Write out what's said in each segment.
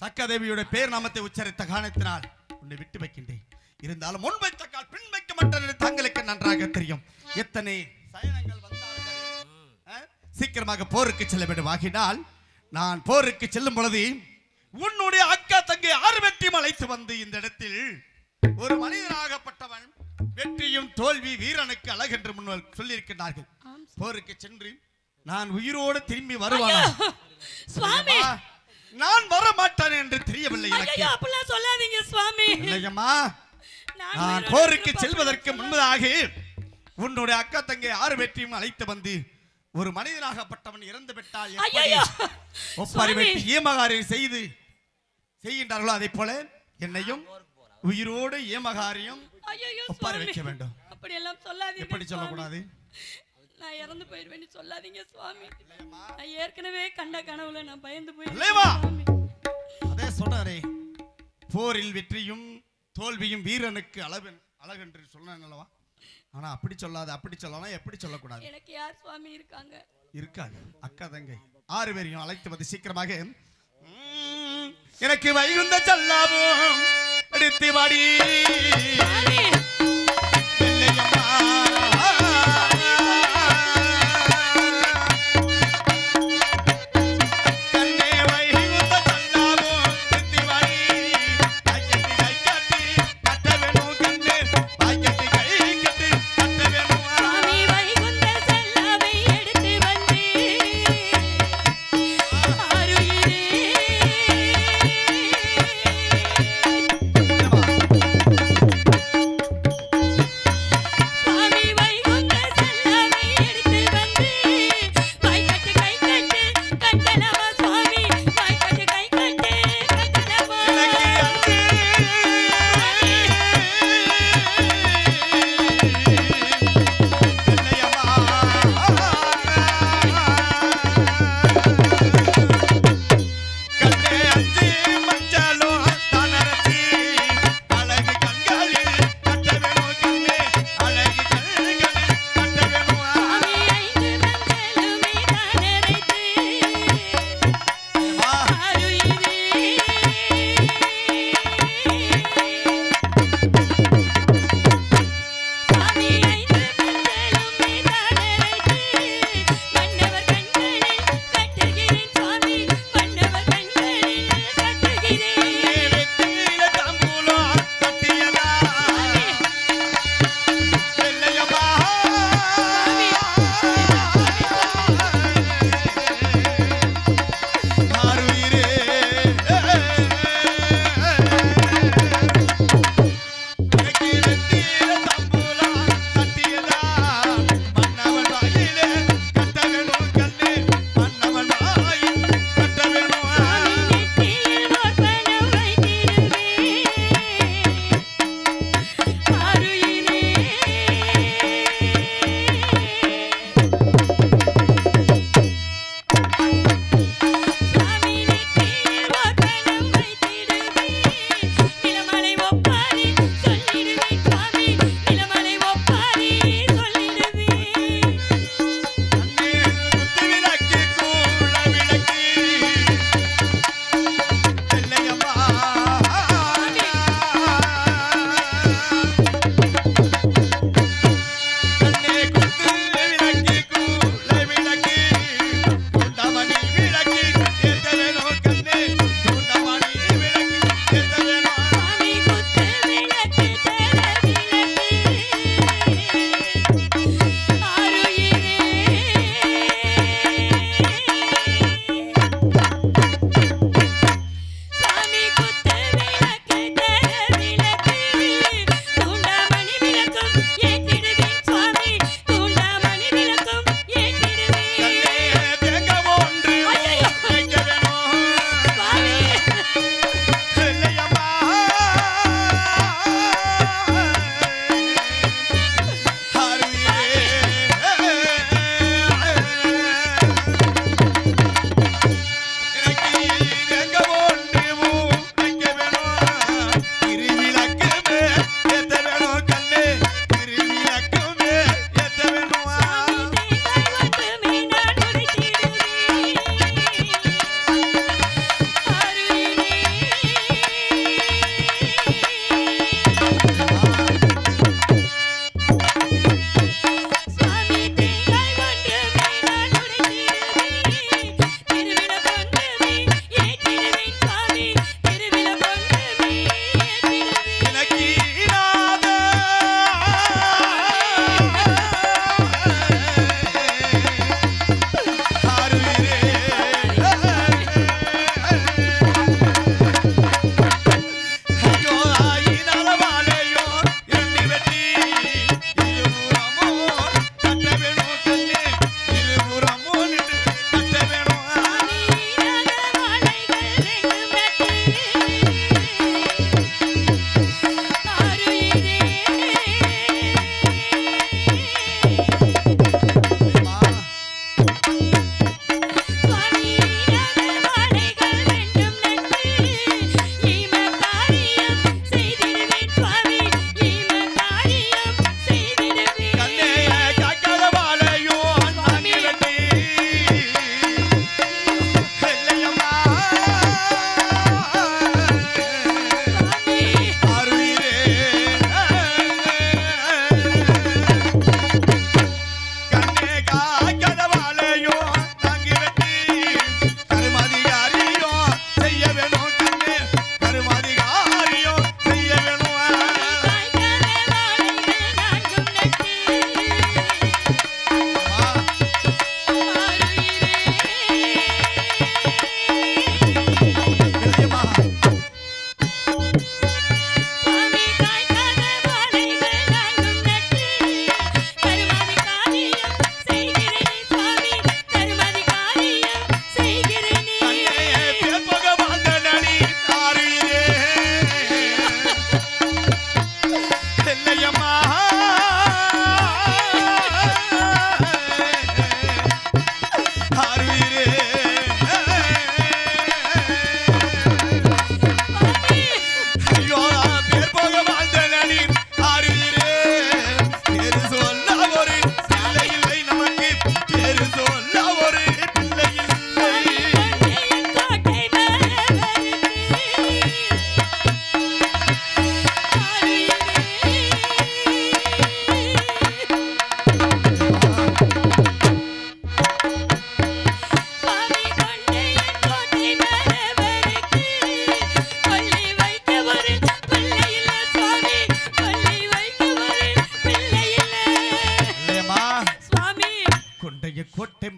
சக்கதேவியுடைய பேர் நாமத்தை உச்சரித்த காரணத்தினால் உன்னை விட்டு வைக்கின்றேன். இருந்தாலும் முன் வைத்த கால் பின் வைக்க மாட்டேன் என்று தங்களுக்கு நன்றாக தெரியும். எத்தனை சயனங்கள் ஆ, சீக்கிரமாக போருக்கு செல்ல வேண்டும். ஆகினால் நான் போருக்கு செல்லும் பொழுது உன்னுடைய அக்கா தங்கை ஆர்வத்தையும் அழைத்து வந்து இந்த இடத்தில் ஒரு மனிதனாகப்பட்டவன் வெற்றியும் தோல்வி வீரனுக்கு அழகென்று முன்னர் சொல்லியிருக்கிறார்கள் ஆம் போருக்கு சென்று நான் உயிரோடு திரும்பி வருவானா? சுவாமி! நான் வர மாட்டேன் என்று தெரியவில்லை எனக்கு ஐயோ அப்படிலாம் சொல்லாதீங்க சுவாமி இல்லையம்மா நான் போருக்கு செல்வதற்கு. முன்பதாக உன்னுடைய அக்கா தங்கை ஆறு வெற்றியும் அழைத்து வந்து ஒரு மனிதனாகப்பட்டவன் இறந்து விட்டால்! ஒப்பாரி! வெட்டி ஏமகாரி செய்து செய்கின்றார்களோ அதை போல என்னையும் உயிரோடு ஏமகாரியும் ஒப்பாரி. வைக்க வேண்டும் அப்படி எல்லாம் சொல்லாதீங்க எப்படி. சொல்லக்கூடாது நான் இறந்து போயிருவேன்னு சொல்லாதீங்க சுவாமி. நான் ஏற்கனவே கண்ட கனவுல நான் பயந்து? போயிருக்கேன் அதே சொன்னாரே போரில் வெற்றியும் தோல்வியும் வீரனுக்கு அளவன் அழகென்று சொன்னேன் அல்லவா ஆனா அப்படி சொல்லாது அப்படி சொல்லலாம் எப்படி சொல்லக்கூடாது? எனக்கு யார் சுவாமி இருக்காங்க? இருக்காது. அக்கா தங்கை ஆறு பேரையும் அழைத்து வந்து சீக்கிரமாக "ம், எனக்கு வைகுந்த செல்லாவும் எடுத்து வாடி.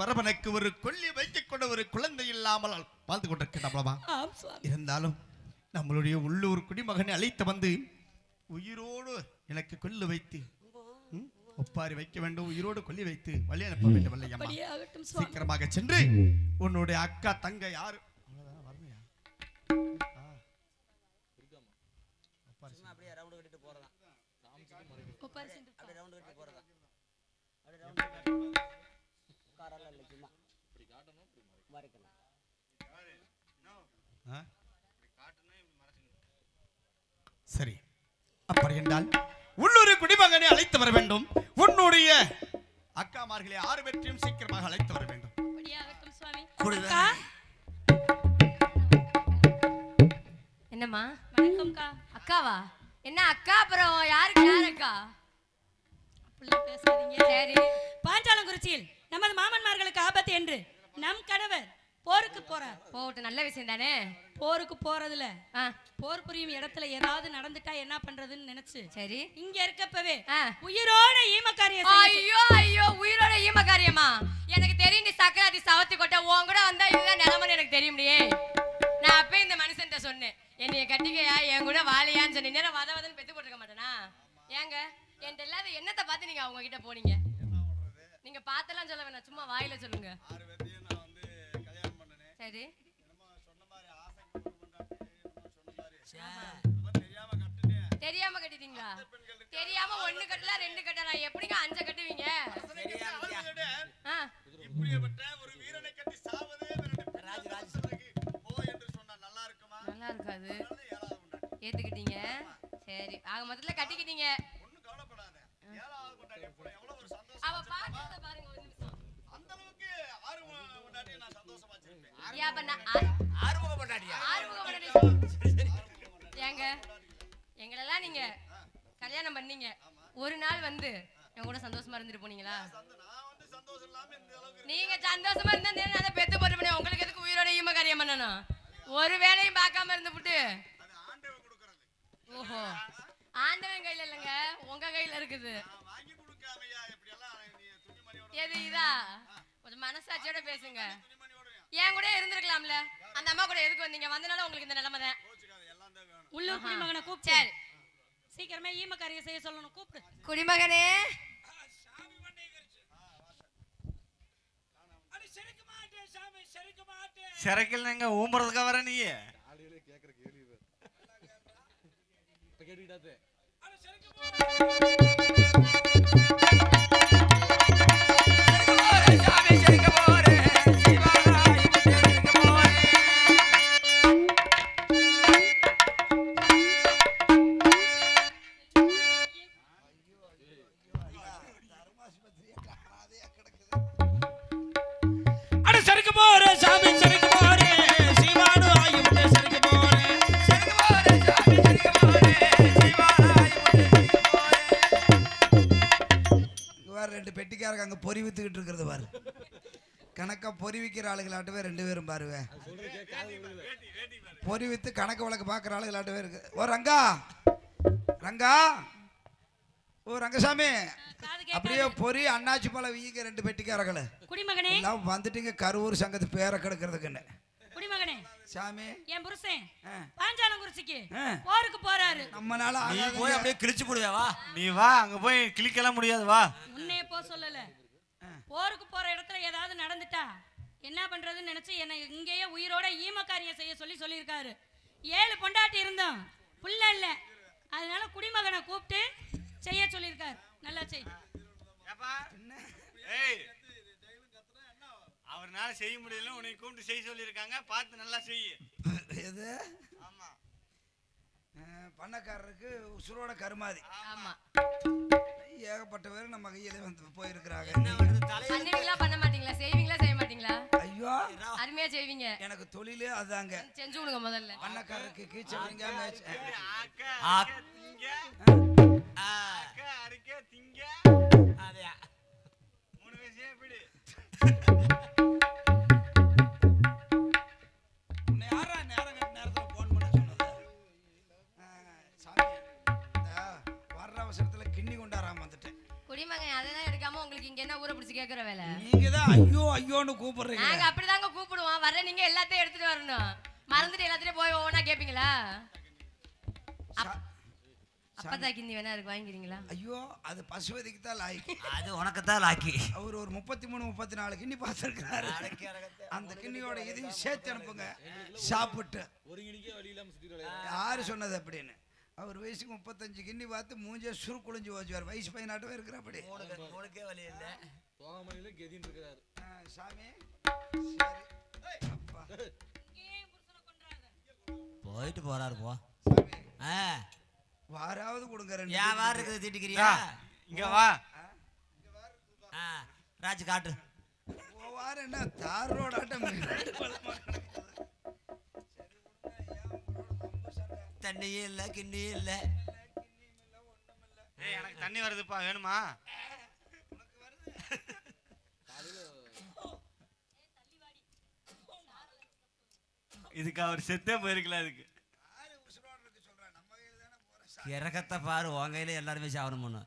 மரபனுக்கு ஒரு கொல்லி வைத்துக் கொண்ட ஒரு குழந்தை இல்லாமல் வாழ்ந்து கொண்டிருக்கின்றமா இருந்தாலும் நம்மளுடைய உள்ளூர் குடிமகனை அழைத்து வந்து உயிரோடு எனக்கு கொல்லு வைத்து ஒப்பாரி வைக்க வேண்டும் உயிரோடு கொல்லி வைத்து வழி அனுப்ப வேண்டும் இல்லையம்மா? சீக்கிரமாக சென்று உன்னுடைய அக்கா தங்க யாரு? அப்படி என்றால் உள்ளூர் குடிமகனை அழைத்து வர வேண்டும். உன்னுடைய அக்காமார்களை ஆறு பேற்றையும் சீக்கிரமாக அழைத்து வர வேண்டும். என்னம்மா? வணக்கம்க்கா. அக்காவா? என்ன அக்கா அப்புறம் யாருக்கு யார் அக்கா? அப்படிலாம் பேசாதீங்க. சரி. பாஞ்சாலங்குறிச்சியில் நமது மாமன்மார்களுக்கு ஆபத்து என்று நம் கணவர் போருக்கு போறார். போகட்டும் நல்ல விஷயம் தானே போருக்கு போறதுல. ஆ. போர் புரியும் இடத்துல ஏதாவது நடந்துட்டா என்ன பண்றதுன்னு நினைச்சு. சரி. இங்க இருக்கப்பவே ஆ. உயிரோட ஈமக்காரியம் ஐயோ ஐயோ உயிரோட ஈம காரியமா எனக்கு தெரியும் நீ சக்கராதி சவத்தி கொட்ட உன் கூட வந்தா இதுதான் நிலைமைன்னு எனக்கு தெரியும்டியே. நான் அப்பயே இந்த மனுஷன்ட்ட சொன்னேன். என்னைய கட்டிக்கையா என் கூட வாழையான்னு சொன்னேன். நேரம் வத வதன்னு பெத்து போட்டுருக்க மாட்டேனா? ஏங்க என்கிட்ட இல்லாத என்னத்தை பார்த்து நீங்க அவங்க கிட்ட போனீங்க? நீங்க பார்த்தெல்லாம் சொல்ல வேணாம். சும்மா வாயில சொல்லுங்க. சரி. தெரியாம கட்டிட்டீங்களா? தெரியாம ஒண்ணு கட்டல ரெண்டு கட்டலாம் எப்படிங்க அஞ்ச கட்டுவீங்க? இப்படிப்பட்ட ஒரு வீரனை கட்டி சாவதே நல்லா இருக்குமா நல்லா இருக்காது. ஏத்துக்கிட்டீங்க. சரி. ஆக மொத்தத்துல கட்டிக்கிட்டீங்க. அவ பாக்கிறத பாருங்க ஒரு நிமிஷம். அந்த அளவுக்கு கொண்டாடி நான் சந்தோஷமா வச்சிருப்பேன் ஏன் அப்ப நான் ஆ- ஏங்க? எங்களெல்லாம் நீங்க கல்யாணம் பண்ணீங்க. ஒரு நாள் வந்து என் கூட சந்தோஷமா இருந்துட்டு போனீங்களா? நீங்க சந்தோஷமா இருந்தா நான் பெத்து போட்டு பண்ணேன் உங்களுக்கு எதுக்கு உயிரோட ஈம காரியம் பண்ணணும்? ஒரு வேலையும் பார்க்காம இருந்து விட்டு ஓஹோ. ஆண்டவன் கையில இல்லைங்க உங்க கையில இருக்குது. எது இதா? கொஞ்சம் மனசாட்சியோட பேசுங்க. என் கூட இருந்திருக்கலாம்ல. அந்த அம்மா கூட எதுக்கு வந்தீங்க? வந்தனால உங்களுக்கு இந்த நிலைமை தான் கோச்சுக்காத எல்லாம் தான் வேணும் உள்ளூர் குடிமகனை கூப்பிட்டு சரி. சீக்கிரமே ஈமக்காரியம் செய்ய சொல்லணும் கூப்பிடு. குடிமகனே. சிறைக்கில் நீங்க ஊம்புறதுக்கா வர நீ? அட பெட்டிக்காரங்க அங்க பொறி வித்துக்கிட்டு இருக்கிறது பாரு. கணக்கா பொறி விற்கிற ஆளுகளாட்டவே ரெண்டு பேரும் பாருவே பொறி வித்து கணக்கு வழக்கு பார்க்குற ஆளுகளாட்டவே இருக்கு. ஓ ரங்கா! ரங்கா! ஓ ரங்கசாமி! அப்படியே பொறி அண்ணாச்சி பழம் வீங்க ரெண்டு பெட்டிக்காரங்கள எல்லாம் வந்துட்டீங்க கரூர் சங்கத்து பேரை கெடுக்கிறதுக்குன்னு. குடிமகனே. சாமி. என் புருஷன். பாஞ்சாலங்குறிச்சிக்கு. போருக்கு போறாரு. நம்மனால நீ. போய் அப்படியே கிழிச்சு போடுவா வா. நீ வா அங்க போய் கிளிக்கலாம் முடியாது வா. முன்னையே போ சொல்லல. போருக்கு போற இடத்துல ஏதாவது நடந்துட்டா என்ன பண்றதுன்னு நினைச்சு என்னை இங்கேயே உயிரோட ஈமக்காரியம் செய்ய சொல்லி சொல்லியிருக்காரு. ஏழு பொண்டாட்டி இருந்தோம். புள்ள இல்ல. அதனால குடிமகனை கூப்பிட்டு செய்ய சொல்லியிருக்காரு. நல்லா செய். ஏய் அவர்னால செய்ய முடியல உன்னை கூப்பிட்டு செய்ய சொல்லியிருக்காங்க. பார்த்து நல்லா செய் எது? ஆமா. ஆ, பண்ணக்காரருக்கு உசுரோட கருமாதி. ஆமா. ஏகப்பட்ட பேர் நம்ம கையில வந்து போயிருக்கிறாங்க. பண்ணுவீங்களா பண்ண மாட்டீங்களா? செய்வீங்களா செய்ய மாட்டீங்களா? ஐயோ! அருமையா செய்வீங்க. எனக்கு தொழிலே அதுதாங்க செஞ்சு விடுங்க முதல்ல. பண்ணக்காரருக்கு கீச்சவங்க திங்க. ஆக்க அரிக்க திங்க. அதையா? மூணு விஷயம் எப்படி குடிமகன் அதெல்லாம் எடுக்காம உங்க உங்களுக்கு இங்க என்ன ஊரை பிடிச்சி கேக்குற வேலை? நீங்க தான் ஐயோ ஐயோன்னு கூப்பிடுறீங்க. நாங்க அப்படிதாங்க கூப்பிடுவோம். வர நீங்க எல்லாத்தையும் எடுத்துட்டு வரணும். மறந்துட்டு எல்லாத்தையும் போய் ஒவ்வொன்றா கேப்பீங்களா? அப்பதான் கிந்தி வேணா இருக்கு வாங்கிக்கிறீங்களா? ஐயோ அது பசுவதிக்கு தான் லாய்க்கு. அது உனக்கு தான் லாக்கி. அவர் ஒரு முப்பத்தி மூணு முப்பத்தி நாலு கிண்ணி பார்த்துருக்காரு அந்த கிண்ணியோட இதையும் சேர்த்து அனுப்புங்க. சாப்பிட்டு. யாரு சொன்னது அப்படின்னு? அவர் வயசுக்கு முப்பத்தஞ்சு கிண்ணி பார்த்து மூஞ்சே சுரு குளிஞ்சு போச்சுவார் வயசு பையனாட்டவே இருக்கிற அப்படி உனக்கே வழி இல்லை. ஆ, சாமி. சரி. அப்பா. போயிட்டு போறாரு போ. சாமி. ஆ. வாராவது கொடுங்க ரெண்டு ஏன் வாரம் இருக்குது திட்டுக்கிறியா? இங்க வா. ஆ. ராஜு காட்டு. ஓ வாரம் என்ன தார் ரோடு ஆட்டம் தண்ணியும் இல்லை கிண்ணியும் இல்லை. ஏய் எனக்கு தண்ணி வருதுப்பா வேணுமா? இதுக்கு அவர் செத்தே போயிருக்கலாம் அதுக்கு. இறக்கத்தை பாரு உன் கையில எல்லாருமே சாவணும் பண்ணு.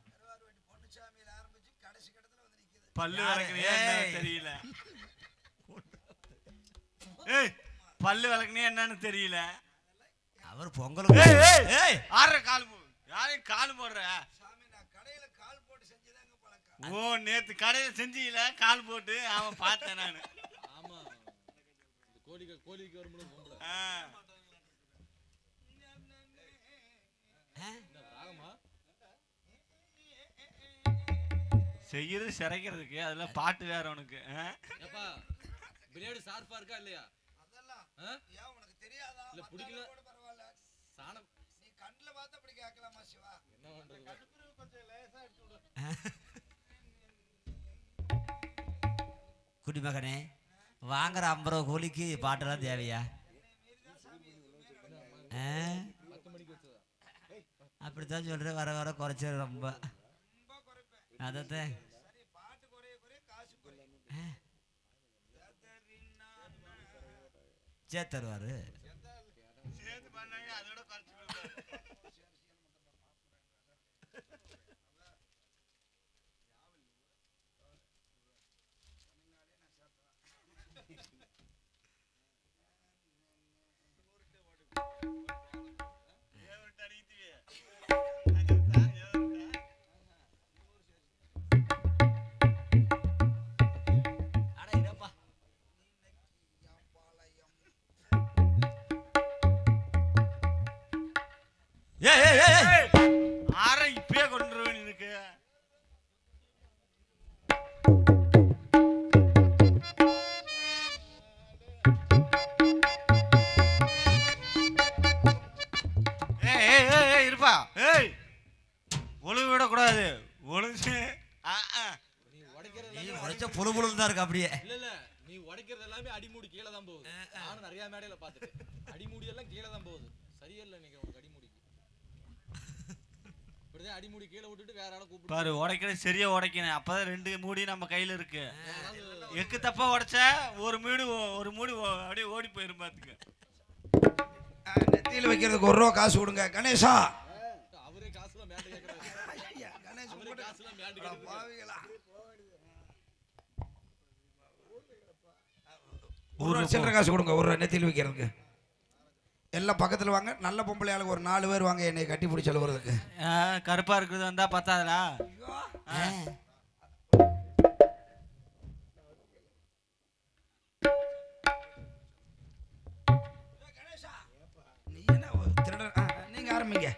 பல்லு. தெரியல. ஏய் பல்லு விளக்குனியா என்னன்னு தெரியல. அவர் பொங்கலுக்கு ஏய், ஏய். ஏய். ஆடுற கால் யாரையும் கால் போடுற? ஓ நேத்து கடையில செஞ்சீல கால் போட்டு அவன் பார்த்தேன் நானு. ஆ. செய்யறது சிறைக்கிறதுக்கு. அதுல பாட்டு வேற உனக்கு. பிளேடு ஷார்ப்பா இருக்கா இல்லையா? ஆ? ஏன் உனக்கு தெரியாதா? இல்ல, பிடிக்கல. கூட பரவாயில்ல சாணம் நீ கண்ணுல பார்த்து அப்படி கேட்கலாமா சிவா என்ன பண்றது குடிமகனே வாங்குற ஐம்பது ரூபா கூலிக்கு பாட்டெல்லாம் தேவையா? ஆ? அப்படித்தான் சொல்றேன் வர வர குறைச்ச ரொம்ப. சரி தருவாரு பாரு உடைக்கிறது சரியா உடைக்கணும். அப்பதான் ரெண்டு மூடி நம்ம கையில இருக்கு. எக்கு தப்பா உடைச்ச ஒரு மூடு ஓ- ஒரு மூடி ஓ- அப்படியே ஓடி போயிரும் பாத்துக்க. நெத்தியில வைக்கிறதுக்கு ஒரு ரூபா காசு கொடுங்க. அவரே பாவிகளா. ஒரு சில்லறை காசு கொடுங்க ஒரு ரூபா நெத்தியில் வைக்கிறதுக்கு. எல்லாம் பக்கத்தில் வாங்க. நல்ல பொம்பளை ஆளுக்கு ஒரு நாலு பேர் வாங்க என்னை கட்டி பிடிச்சி அழுவுறதுக்கு. ஆ, கருப்பா இருக்கிறது வந்தா பத்தாதுடா. நீ என்ன ஒரு திருடன்? ஆ, நீங்க ஆரம்பிங்க.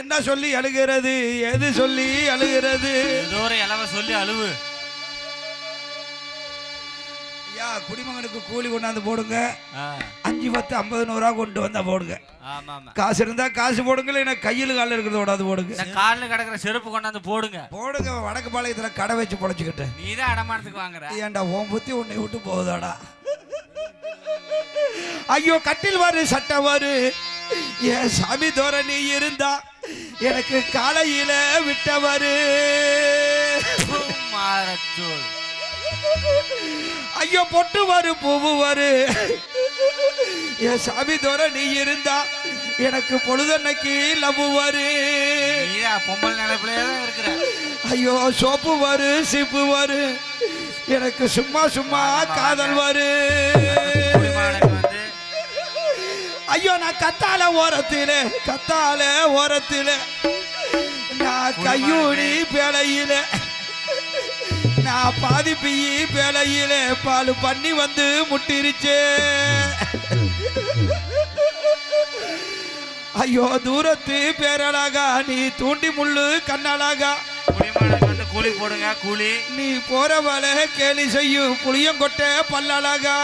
என்ன சொல்லி அழுகிறது? எது சொல்லி அழுகிறது? ஏதோ ஒரு சொல்லி அழுவு. ஐயா குடிமகனுக்கு கூலி கொண்டாந்து போடுங்க. அஞ்சு பத்து ஐம்பது நூறுரூவா கொண்டு வந்தா போடுங்க. காசு இருந்தா காசு போடுங்க இல்லைன்னா கையில் காலில் இருக்கிறத விடாது போடுங்க. காலில் கிடக்குற செருப்பு கொண்டாந்து போடுங்க. போடுங்க வடக்கு பாளையத்தில் கடை வச்சு பொழைச்சிக்கிட்டு நீ தான் அடமானத்துக்கு வாங்குற. ஏன்டா உன் புத்தி உன்னை விட்டு போகுதாடா? ஐயோ கட்டில் வாரு சட்டை வாரு. என் சாமி தோரணி இருந்தா? எனக்கு காலையில விட்டவரு. ஐயோ பொட்டு வாரு பூவு வாரு என் சாமி தோரணி இருந்தா எனக்கு பொழுதன்னைக்கு லவ்வு வாரு நீ தான் இருக்கிற. ஐயோ சோப்பு வாரு சீப்பு வாரு எனக்கு சும்மா சும்மா காதல் வாரு ஐயோ நான் கத்தால ஓரத்தில கத்தால ஓரத்தில. நான் கையூடி பேலையில நான் பாதி பியி பேலையில பால் பண்ணி வந்து முட்டிருச்சே. ஐயோ தூரத்து பேரழகா நீ தூண்டி முள்ளு கண்ணழகா. கூலி போடுங்க கூலி. நீ போற வலை கேலி செய்யும் புளியங்கொட்டை பல்லழகா.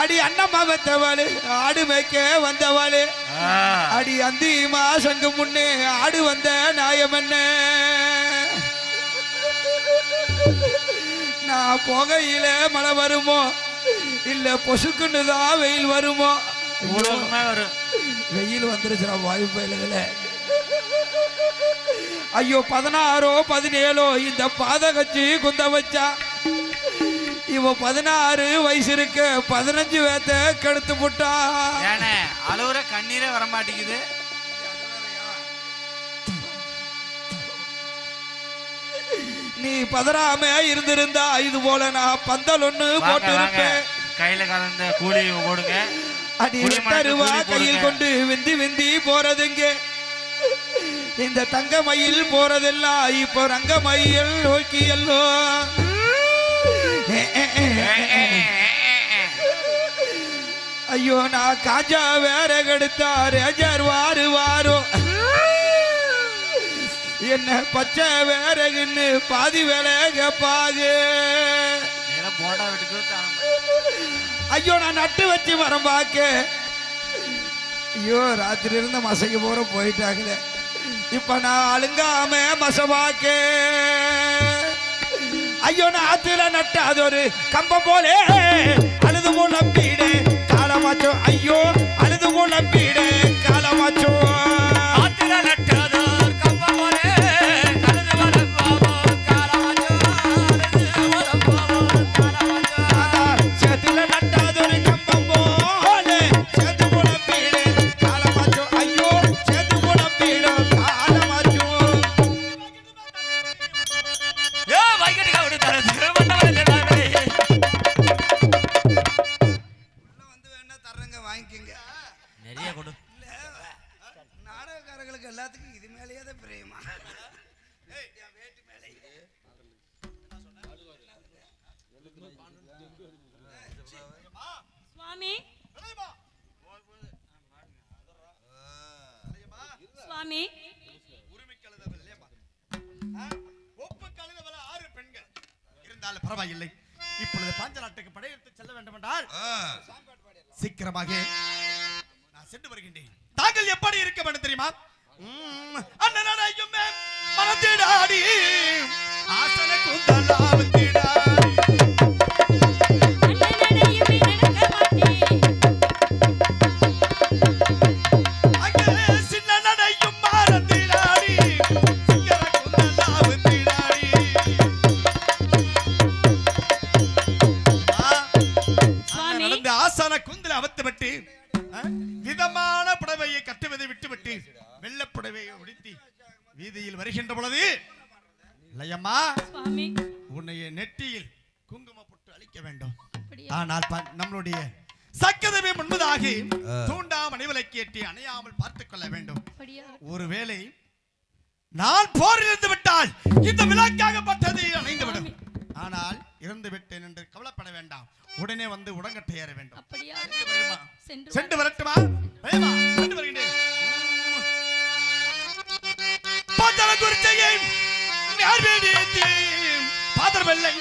அடி அண்ணம்மா வந்தவாளு ஆடு மேய்க்க வந்தவாளு. அடி அந்தி மாசங்கு முன்னே ஆடு வந்த நாயம் என்ன நான் போகையில மழை வருமோ? இல்ல பொசுக்குன்னு தான் வெயில் வருமோ? வரும். வெயில் வந்துருச்சுடா வாயு பயலுகள. ஐயோ பதினாறோ பதினேழோ இந்த பாதகச்சி குந்த வச்சா இவ பதினாறு வயசு இருக்கு. பதினஞ்சு வேத்த கெடுத்து புட்டா. ஏனே அழுவுற கண்ணீரே வர மாட்டேங்குது நீ பதறாம இருந்திருந்தா இது போல நான் பந்தல் ஒண்ணு போட்டு இருப்பேன் கையில கலந்த கூலி போடுங்க அடி தருவா கையில். கொண்டு விந்தி விந்தி போறதுங்க. இந்த தங்க மயில் போறதெல்லாம் இப்போ ரங்க மயில் நோக்கி எல்லோ ஐயோ நான் காஞ்சா வேற கெடுத்தா ரேஜர் வாரு வாரோ. என்ன பச்சை வேறகுன்னு பாதி வேலை கேப்பாக ஐயோ நான் நட்டு வச்சு மரம் பார்க்க. ஐயோ ராத்திரி இருந்த மசைக்கு போற போயிட்டாங்களே. இப்ப நான் அழுங்காம மசவாக்க ஐயோ நான் ஆத்துல நட்ட அது ஒரு கம்பம் போலே. அழுது முழப்பீடு காலமாச்சோ. ஐயோ அழுது முழப்பீடு காலமாச்சோ. சென்று வருகின்றேன். தாங்கள் எப்படி இருக்க வேண்டும் தெரியுமா? உம், அண்ணனையும் மனத்திடாடி ஆசன குந்தலாவத்திடாடி இறந்து விட்டேன் என்று கவலைப்பட வேண்டாம். உடனே வந்து உடங்கட்டை ஏற வேண்டும்? சென்று வரட்டுமா? சென்று வருகின்றேன் பாதர் வெள்ளை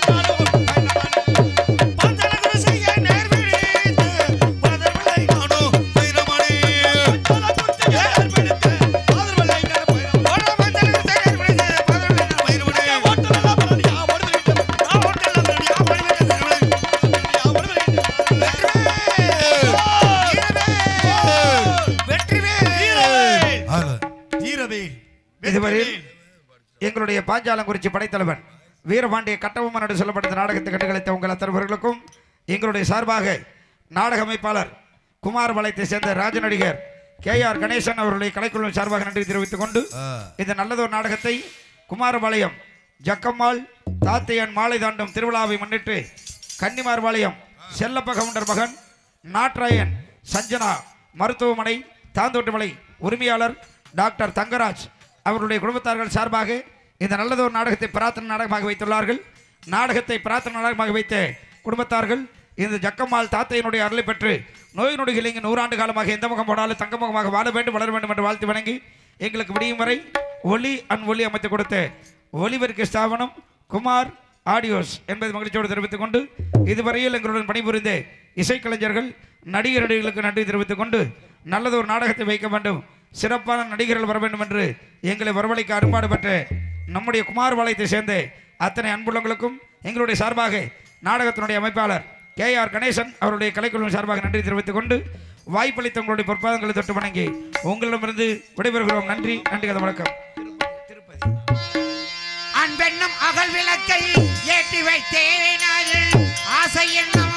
பாஞ்சாலங்குறிச்சி படைத்தலைவன். வீரபாண்டிய கட்டபொம்மன் என்று சொல்லப்பட்ட நாடகத்தை கண்டுகளித்த உங்கள் அத்தனைவர்களுக்கும் எங்களுடைய சார்பாக நாடக அமைப்பாளர் குமார் வளையத்தை சேர்ந்த ராஜ நடிகர் கே ஆர் கணேசன் அவர்களுடைய கலைக்குழுவின் சார்பாக நன்றி தெரிவித்துக் கொண்டு இந்த நல்லதொரு நாடகத்தை குமாரபாளையம் ஜக்கம்மாள் தாத்தையன் மாலை தாண்டும் திருவிழாவை முன்னிட்டு கன்னிமார்பாளையம் செல்லப்ப கவுண்டர் மகன் நாட்ராயன் சஞ்சனா மருத்துவமனை தாந்தோட்டுமலை உரிமையாளர் டாக்டர் தங்கராஜ் அவருடைய குடும்பத்தார்கள் சார்பாக இந்த நல்லதொரு நாடகத்தை பிரார்த்தனை நாடகமாக வைத்துள்ளார்கள். நாடகத்தை பிரார்த்தனை நாடகமாக வைத்த குடும்பத்தார்கள் இந்த ஜக்கம்மாள் தாத்தையினுடைய அருளை பெற்று நோய் நொடிகள் இங்கு நூறாண்டு காலமாக எந்த முகம் போனாலும் தங்க முகமாக வாழ வேண்டும் வளர வேண்டும் என்று வாழ்த்து வணங்கி எங்களுக்கு விடியும் வரை ஒளி அன் ஒளி அமைத்து கொடுத்த ஒலிபெருக்க ஸ்தாபனம் குமார் ஆடியோஸ் என்பதை மகிழ்ச்சியோடு தெரிவித்துக் கொண்டு இதுவரையில் எங்களுடன் பணிபுரிந்த இசைக்கலைஞர்கள் நடிகர் நடிகர்களுக்கு நன்றி தெரிவித்துக் கொண்டு நல்லது ஒரு நாடகத்தை வைக்க வேண்டும். சிறப்பான நடிகர்கள் வர வேண்டும் என்று எங்களை வரவழைக்க அரும்பாடு பெற்ற நம்முடைய குமார் பாளையத்தை சேர்ந்த அத்தனை அன்புள்ளங்களுக்கும் எங்களுடைய சார்பாக நாடகத்தினுடைய அமைப்பாளர் கே ஆர் கணேசன் அவருடைய கலைக்குழுவின் சார்பாக நன்றி தெரிவித்துக் கொண்டு வாய்ப்பளித்த உங்களுடைய பொற்பாதங்களை தொட்டு வணங்கி உங்களிடமிருந்து விடைபெறுகிறோம். நன்றி நன்றி கதை வணக்கம். அன்பென்னும் அகல் விளக்கை ஏற்றி வைத்தேன் ஆசை என்னும்